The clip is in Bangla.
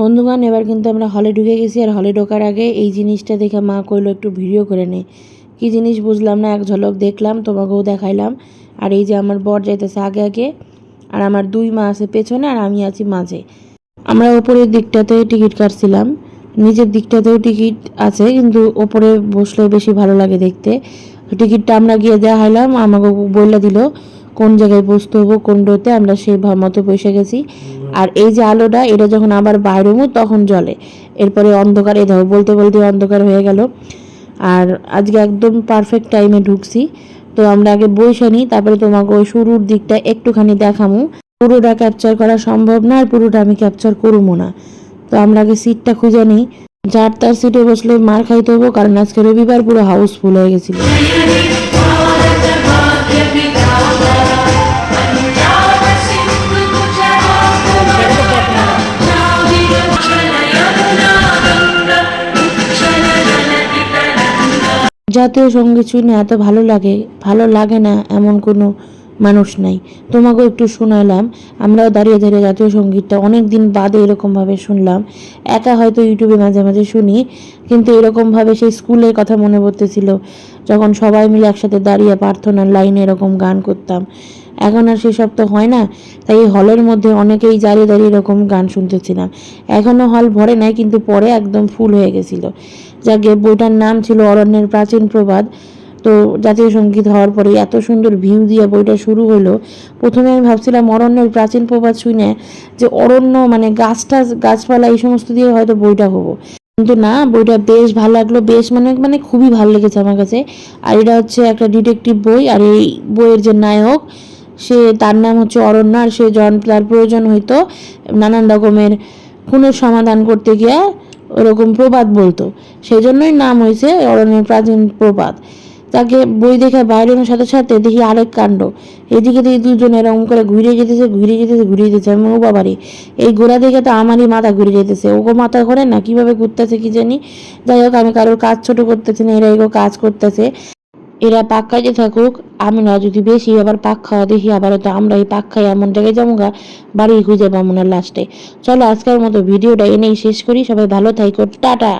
বন্ধুগণ, এবার কিন্তু আমরা হলে ঢুকে গেছি আর হলে ঢোকার আগে এই জিনিসটা দেখে মা কইলো একটু ভিডিও করে নে। কি জিনিস বুঝলাম না, এক ঝলক দেখলাম, তোমাকেও দেখাইলাম। আর এই যে আমার বর যাইতেছে আগে আগে, আর আমার দুই মা আছে পেছনে আর আমি আছি মাঝে। আমরা ওপরের দিকটাতে টিকিট কাটছিলাম, নিচের দিকটাতেও টিকিট আছে, কিন্তু ওপরে বসলে বেশি ভালো লাগে দেখতে। টিকিটটা আমরা গিয়ে দেখাইলাম আমাকে বলে দিল কোন জায়গায় বসতে হব রোতে আমরা সেই মতো বসে গেছি। আর এই যে আলোটা, এটা যখন আবার বাইরে হব, তখন জ্বলে এরপরে অন্ধকার এ দেখো, বলতে বলতে অন্ধকার হয়ে গেল। আর আজকে একদম পারফেক্ট টাইমে ঢুকছি। তো আমরা আগে বসে নিই, তারপরে তোমাকে ওই শুরুর দিকটা একটুখানি দেখামু। পুরোটা ক্যাপচার করা সম্ভব না, আর পুরোটা আমি ক্যাপচার করব না। তো আমরা আগে সিটটা খুঁজে নিই। যার তার সিটে বসলে মার খাইতে হব, কারণ আজকে রবিবার পুরো হাউসফুল হয়ে গেছিল। জাতীয় সংগীত শুনে এত ভালো লাগে ভালো লাগে না এমন কোনো মানুষ নাই। তোমাকেও একটু শোনালাম, আমরাও দাঁড়িয়ে দাঁড়িয়ে জাতীয় সঙ্গীতটা অনেক দিন বাদে এরকমভাবে শুনলাম। একা হয়তো ইউটিউবে মাঝে মাঝে শুনি, কিন্তু এরকমভাবে সেই স্কুলের কথা মনে পড়তেছিল, যখন সবাই মিলে একসাথে দাঁড়িয়ে প্রার্থনার লাইনে এরকম গান করতাম। এখন আর সেসব তো হয় না। তাই হলের মধ্যে অনেকেই দাঁড়িয়ে দাঁড়িয়ে এরকম গান শুনতেছিলাম। এখনও হল ভরে নাই, কিন্তু পরে একদম ফুল হয়ে গেছিল। যাকে বইটার নাম ছিল অরণ্যের প্রাচীন প্রবাদ, তো জাতীয় সংগীত হওয়ার পরে এত সুন্দর ভিউ দিয়ে বইটা শুরু হলো। প্রথমে আমি ভাবছিলাম অরণ্যের প্রাচীন প্রবাদ শুনে যে অরণ্য মানে গাছটা, গাছপালা এই সমস্ত দিয়ে হয়তো বইটা হব। কিন্তু না, বইটা বেশ ভালো লাগল, বেশ মানে মানে খুবই ভালো লেগেছে আমার কাছে। আর এটা হচ্ছে একটা ডিটেকটিভ বই, আর এই বইয়ের যে নায়ক সে তার নাম হচ্ছে অরণ্য আর সে জন তার প্রয়োজন হইতো নানান রকমের খুনের সমাধান করতে গিয়ে ওরকম প্রবাদ বলতো। সেই জন্যই নাম হয়েছে অরণ্যের প্রাচীন প্রবাদ। তাকে বই দেখে বাইরের সাথে সাথে দেখি আরেক কাণ্ড। এদিকে দেখি দুজন এরকম করে ঘুরে যেতেছে ঘুরে যেতেছে ঘুরে যেতেছে। আমি, ও বাবারে, এই ঘোরা দেখে তো আমারই মাথা ঘুরে যেতেছে। ওগো মাথা ঘোরে না, কীভাবে ঘুরতেছে কি জানি? যাই হোক, আমি কারোর কাজ ছোট করতেছি না এরা এগো কাজ করতেছে। এরা পাক খাইতে থাকুক, আমি না যদি বেশি আবার পাক খাওয়া দেখি আবার হয়তো আমরা এই পাক খাই, এমন জায়গায় যাব গা, বাড়ি খুঁজে পাবো না লাস্টে চলো আজকের মতো ভিডিওটা এনেই শেষ করি, সবাই ভালো থাইকো, টাটা।